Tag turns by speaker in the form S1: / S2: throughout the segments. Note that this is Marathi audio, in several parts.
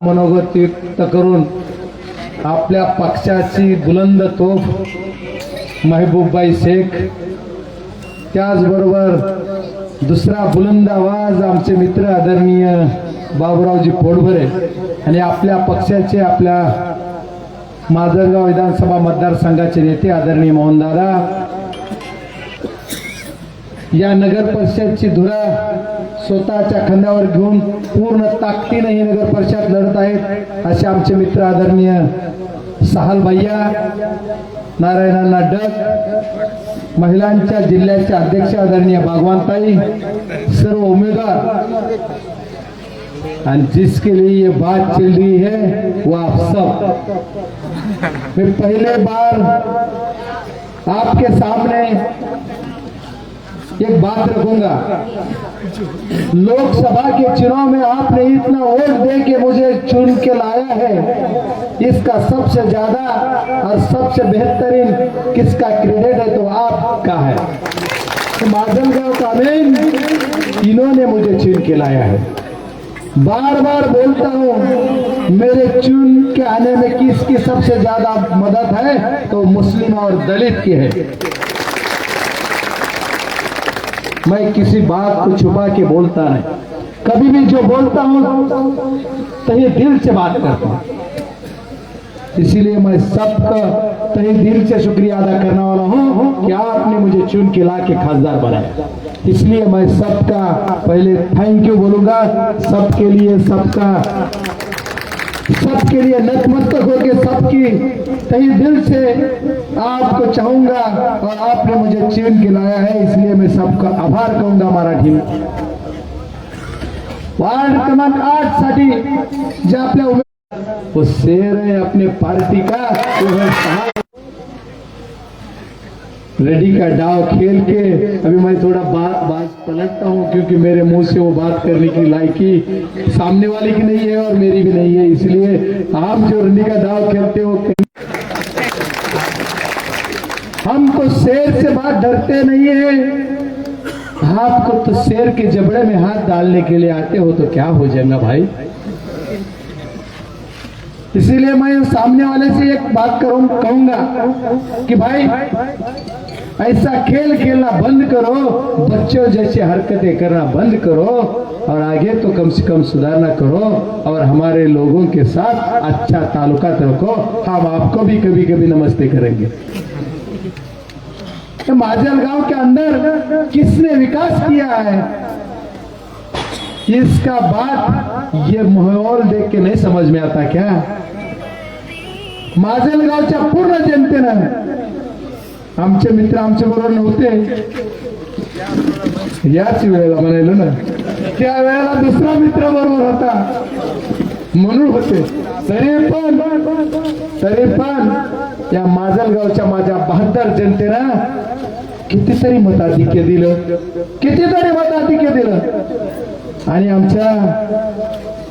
S1: मनोगत व्यक्त करून आपल्या पक्षाची बुलंद तोफ महबूबबाई शेख त्याचबरोबर दुसरा बुलंद आवाज आमचे मित्र आदरणीय बाबुरावजी पोडभरे आणि आपल्या पक्षाचे आपल्या माजलगाव विधानसभा मतदारसंघाचे नेते आदरणीय मोहनदादा या नगर परिषदची धुरा स्वतःच्या खांद्यावर घेऊन पूर्ण ताकदीनं ही नगर परिषद लढत आहेत. असे आमचे मित्र आदरणीय सहाल भैया नारायणांना डक महिलांच्या जिल्ह्याचे अध्यक्ष आदरणीय भागवानताई सर्व उमेदवार. आणि जिसके लिए ये बात चल रही है वो आप सब. मैं पहले बार आपके सामने एक बात रखूँगा। लोकसभा के चुनाव में आपने इतना वोट दे के मुझे चुन के लाया है। इसका सबसे ज़्यादा और सबसे बेहतरीन किसका क्रेडिट है तो आपका है। तो माधवगांव का मेन इन्होंने मुझे चुन के लाया है। बार बार बोलता हूँ, मेरे चुन के आने में किसकी सबसे ज़्यादा मदद है? तो मुस्लिम और दलित की है। मैं किसी बात को छुपा के बोलता नहीं। कभी भी जो बोलता हूँ, तही दिल से बात करता हूँ। इसीलिए मैं सबका तही दिल से शुक्रिया अदा करने वाला हूँ कि आपने मुझे चुन के ला के खासदार बनाया। इसलिए मैं सबका पहले थैंक यू बोलूँगा। सबके लिए सबका सबके लिए नतमस्तक होकर सबकी तही दिल से आपको चाहूँगा और आपने मुझे चीन के लाया है, इसलिए मैं सबका आभार कहूँगा मराठी में। वार्ड क्रमांक आठ साठी जो आपने वो शेर है अपने पार्टी का, वो है रेडी का डाव खेल के, अभी मैं थोड़ा बात बात पलटता हूँ, क्योंकि मेरे मुँह से वो बात करने की लायकी सामने वाले की नहीं है और मेरी भी नहीं है, इसलिए आप जो रेडी का डाव खेलते हो, हम तो शेर से बात डरते नहीं है। आपको तो शेर के जबड़े में हाथ डालने के लिए आते हो तो क्या हो जाएगा भाई? इसीलिए मैं सामने वाले से एक बात करूँ, कहूँगा कि भाई ऐसा खेल खेलना बंद करो। बच्चों जैसे हरकतें करना बंद करो और आगे तो कम से कम सुधारना करो और हमारे लोगों के साथ अच्छा ताल्लुकात रखो। हम आपको भी कभी कभी नमस्ते करेंगे। तो माजल गाँव के अंदर किसने विकास किया है? इसका बात ये माहौल देख के नहीं समझ में आता क्या? माजलगावच्या पूर्ण जनते जनतेनं आमचे मित्र आमच्या बरोबर नव्हते. याच वेळेला म्हणायलो ना त्या वेळेला दुसरा मित्र बरोबर होता. म्हणून होते. तरी पण तरी पण या माजलगावच्या माझ्या बहादर जनतेनं कितीतरी मताधिक्य दिलं. कितीतरी मताधिक्य दिलं. आणि आमच्या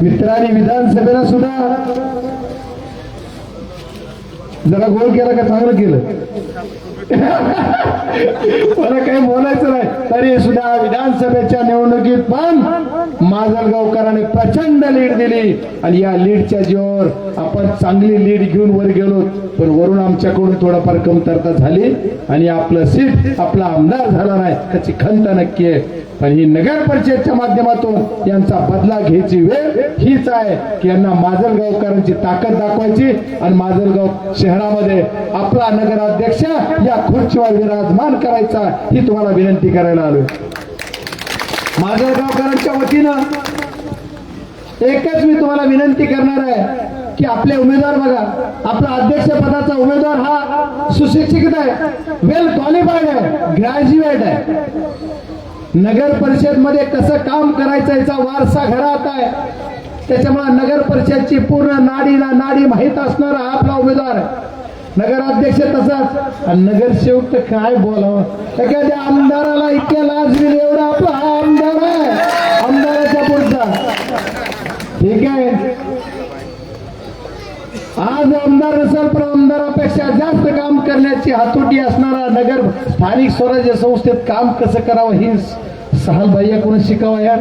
S1: मित्रांनी विधानसभेला सुद्धा जरा गोल केला का चांगलं केलं? मला काही बोलायचं नाही. तरी सुद्धा विधानसभेच्या निवडणुकीत पण माजलगावकरांनी प्रचंड लीड दिली. आणि या लीडच्या जीवावर आपण चांगली लीड घेऊन वर गेलो. पण वरून आमच्याकडून थोडाफार कमतरता झाली. आणि आपलं सीट आपला आमदार झाला नाही. त्याची खंत नक्की आहे. पण ही नगर परिषदच्या माध्यमातून यांचा बदला घ्यायची वेळ हीच आहे की यांना माजलगावकरांची ताकद दाखवायची आणि माजलगाव शहरामध्ये आपला नगराध्यक्ष या खुर्चीवर विराजमान करायचा ही तुम्हाला विनंती करायला आलो माजलगावकरांच्या वतीनं एकच मी तुम्हाला विनंती करणार आहे की आपले उमेदवार बघा आपला अध्यक्ष पदाचा उमेदवार हा सुशिक्षित आहे वेल क्वालिफाईड आहे ग्रॅज्युएट आहे. नगर परिषदमध्ये कसं काम करायचं याचा वारसा घरात आहे. त्याच्यामुळे नगर परिषदची पूर्ण नाडी ना नाडी माहीत असणारा हा आपला उमेदवार नगराध्यक्ष तसाच. नगर नगरसेवक तर काय बोलावं? एखाद्या आमदाराला इतक्या लाज दिली एवढा आपला हा आमदार आहे. आमदाराच्या पुढचा. ठीक आहे. आज आमदार असेल पण आमदारापेक्षा जास्त काम करण्याची हातोटी असणारा नगर स्थानिक स्वराज्य संस्थेत काम कसं करावं हे सहल कोणी शिकावं यार.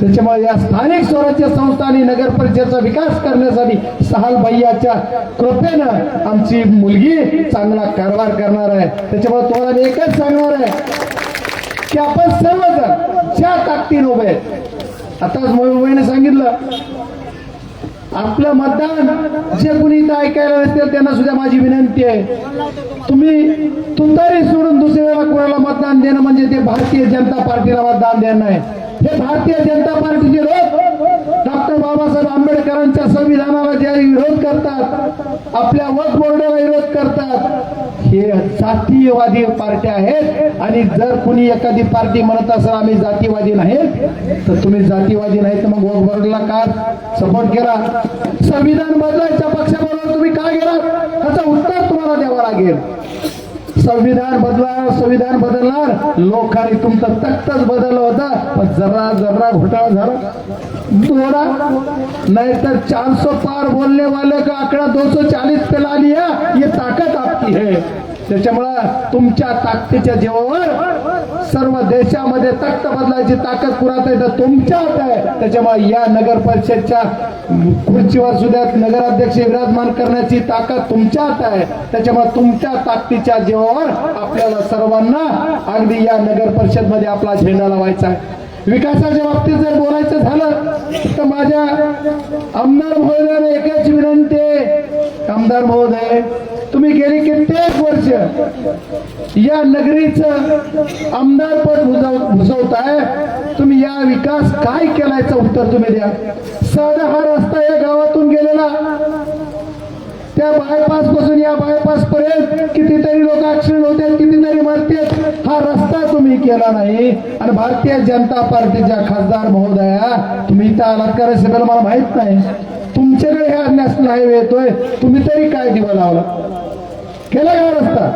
S1: त्याच्यामुळे या स्थानिक स्वराज्य संस्था आणि नगर परिषदेचा विकास करण्यासाठी सहाल भैयाच्या कृपेनं आमची मुलगी चांगला कारभार करणार आहे. त्याच्यामुळे तुम्हाला मी एकच सांगणार आहे की आपण सर्वजण ज्या ताकदीन उभे आहेत. आताच मुंबईने सांगितलं आपलं मतदान जे कुणी इथं ऐकायला नसतील त्यांना सुद्धा माझी विनंती आहे. तुम्ही तुतारी सोडून दुसऱ्याला कोणाला मतदान देणं म्हणजे ते भारतीय जनता पार्टीला मतदान देणं आहे. हे भारतीय जनता पार्टीचे लोक डॉक्टर बाबासाहेब आंबेडकरांच्या संविधानाला जे विरोध करतात आपल्या वक बोर्डाला विरोध करतात हे जातीयवादी पार्ट्या आहेत. आणि जर कुणी एखादी पार्टी म्हणत असेल आम्ही जातीवादी नाही तर तुम्ही जातीवादी नाही तर मग वक बोर्डला का सपोर्ट केला? संविधान बदलायच्या पक्षाबरोबर तुम्ही का गेला त्याचं उत्तर तुम्हाला द्यावं लागेल. संविधान बदला संविधान बदलणार. लोकांनी तुमचं तख्तच बदललं होतं. पण जरा जरा घोटाळा झाला. थोड़ा नाही तर चार पार बोलने वाले का आकडा दो चाळीस चालीस पे ला लिया ये ताकत आपकी है त्याच्यामुळं तुमच्या ताकदीच्या जीवावर सर्व देशामध्ये तख्त बदलायची ताकद पुरात आहे तर तुमच्यात आहे. त्याच्यामुळे या नगर परिषदच्या खुर्चीवर सुद्धा नगराध्यक्ष विराजमान करण्याची ताकद तुमच्यात आहे. त्याच्यामुळे तुमच्या ताकदीच्या जीवावर आपल्याला सर्वांना अगदी या नगर परिषदमध्ये आपला झेंडा लावायचा आहे. विकासाच्या बाबतीत जर बोलायचं झालं तर माझ्या आमदार महोदयाला एकाच विनंती आहे. आमदार महोदय तुम्ही गेली कित्येक वर्ष या नगरीचं आमदार पद भुजव- भुजवताय. तुम्ही या विकास काय केलायचं उत्तर तुम्ही द्या. साधा हा रस्ता या गावातून गेलेला. त्या बायपासपासून या बायपास पर्यंत कितीतरी लोक ऍक्सिडेंट होते कितीतरी मरते हा रस्ता तुम्ही केला नाही. आणि भारतीय जनता पार्टीच्या खासदार महोदया तुम्ही इथं आलात का मला माहीत नाही. तुमच्याकडे हा नॅशनल हायवे येतोय. तुम्ही तरी काय दिवा लावला? केला का रस्ता?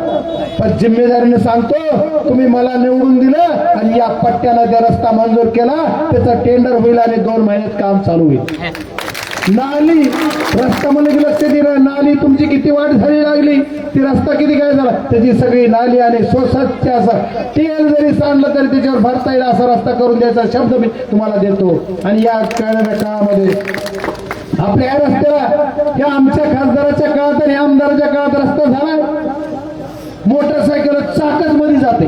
S1: पण जिम्मेदारीने सांगतो तुम्ही मला निवडून दिलं आणि या पट्ट्यानं जर रस्ता मंजूर केला त्याचा टेंडर होईल आणि दोन महिन्यात काम चालू होईल. नाली रस्ता म्हणजे लक्ष दिलं. नाली तुमची किती वाट झाली लागली? ती रस्ता किती काय झाला? त्याची सगळी नाली आणि स्वच्छ असं तेल जरी सांडलं तरी त्याच्यावर भरता येईल असा रस्ता करून द्यायचा शब्द मी तुम्हाला देतो. आणि या करणाऱ्या काळामध्ये आपल्या या रस्त्याला या आमच्या खासदाराच्या काळात आणि आमदाराच्या काळात रस्ता झाला. मोटरसायकल चाकच मध्ये जाते.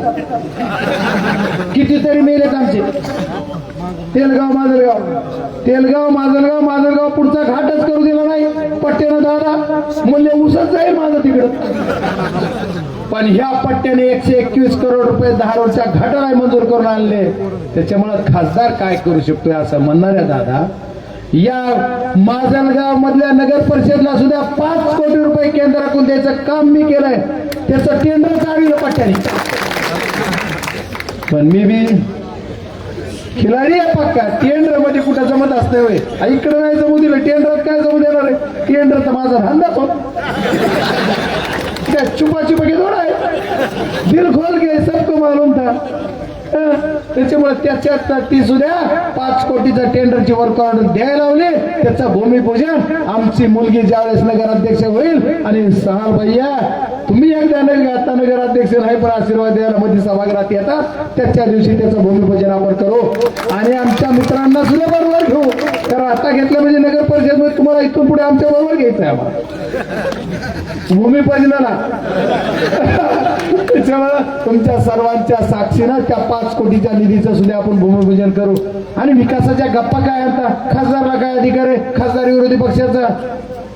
S1: कितीतरी मेलेत आमचे. तेलगाव माजलगाव. तेलगाव माजलगाव माजलगाव पुढचा घाटच करू दिला नाही. पट्ट्यानं दादा मूल्य उसच जाईल माझं तिकडं. पण ह्या पट्ट्याने एकशे एकवीस करोड रुपये दहा रोडच्या घाटाला मंजूर करून आणले. त्याच्यामुळं खासदार काय करू शकतोय असं म्हणणाऱ्या दादा या माजलगाव मधल्या नगर परिषदला सुद्धा पाच कोटी रुपये केंद्रातून द्यायचं काम मी केलंय. त्याचं टेंडर काढलं पट्ट्याने. पण मी बी खिलाडी आहे पक्का. टेंडरमध्ये कुठं जमत असते होय? इकडे इकडं नाही जमू दिलं. टेंडरात काय जमू देणार आहे? टेंडर तर माझा धंदाच हो त्या चुपा चुपा के थोड़ा दिल खोल घे सबको मालूम था. त्याच्यामुळे त्याच्यात ती सुद्धा पाच कोटीचा टेंडरची वर्क ऑर्डर द्यायला लावली. त्याचं भूमिपूजन आमची मुलगी ज्यावेळेस नगराध्यक्ष होईल आणि सहा भैया तुम्ही एकदा आता नगराध्यक्ष नाही पण आशीर्वाद द्यायला मध्ये सभागृहात येतात. त्याच्या दिवशी त्याचं भूमिपूजन आपण करू. आणि आमच्या मित्रांना सुद्धा बरोबर घेऊ. कारण आता घेतलं म्हणजे नगर परिषदमध्ये तुम्हाला इथून पुढे आमच्या बरोबर घ्यायचं आहे आम्हाला. भूमिपूजनाला. त्याच्यामुळं तुमच्या सर्वांच्या साक्षीनं त्या पाच कोटीच्या निधीचं सुद्धा आपण भूमिपूजन करू. आणि विकासाच्या गप्पा काय आता खासदारला काय अधिकार आहे? खासदार विरोधी पक्षाचा?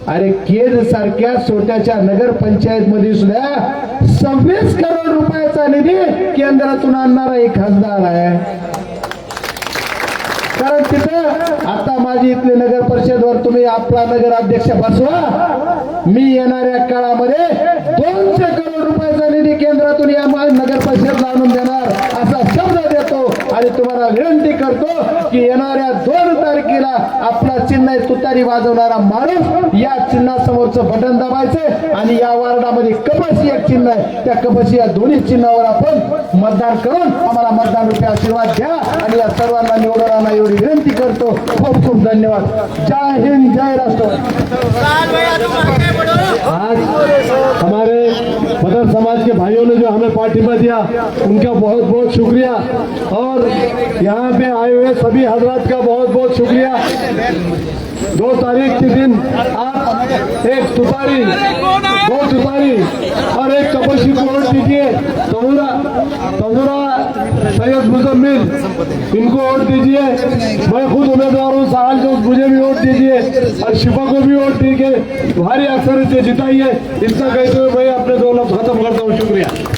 S1: अरे केज सारख्या छोट्याच्या नगर पंचायत मध्ये सुद्धा सव्वीस करोड रुपयाचा निधी केंद्रातून आणणारा एक खासदार आहे. तिथं. आता माझी इथली नगर परिषदवर तुम्ही आपला नगर अध्यक्ष बसवा. मी येणाऱ्या काळामध्ये दोनशे करोड रुपयाचा निधी केंद्रातून या नगर परिषदला आणून देणार असा शब्द आणि तुम्हाला विनंती करतो की येणाऱ्या दोन तारखेला आपला चिन्ह आहे तुतारी वाजवणारा माणूस या चिन्हासमोरचं बटन दाबायचं आणि या वार्डामध्ये कपाशी एक चिन्ह आहे. त्या कपाशी या दोन्ही चिन्हावर आपण मतदान करून आम्हाला मतदान रुपये आशीर्वाद द्या आणि या सर्वांना निवडणारा एवढी विनंती करतो. खूप खूप धन्यवाद. जय हिंद जय राष्ट्र
S2: हमें पार्टिबा दिया। उनका बहुत बहुत शुक्रिया। और यहाँ पे आए हुए सभी हजरात का बहुत बहुत शुक्रिया। दो तारीख के दिन आप एक सुपारी दो सुपारी और एक कपोशी को वोट दीजिए तमुरा तमुरा सैयद मुजम्मिल, इनको वोट दीजिए। मैं खुद उम्मीदवार हूँ, सहाल जो मुझे भी वोट दीजिए और शिफा को भी वोट दीजिए। भारी अक्सर से जिताइए। इसका कहते हुए मैं अपने दो खत्म करता हूँ। शुक्रिया।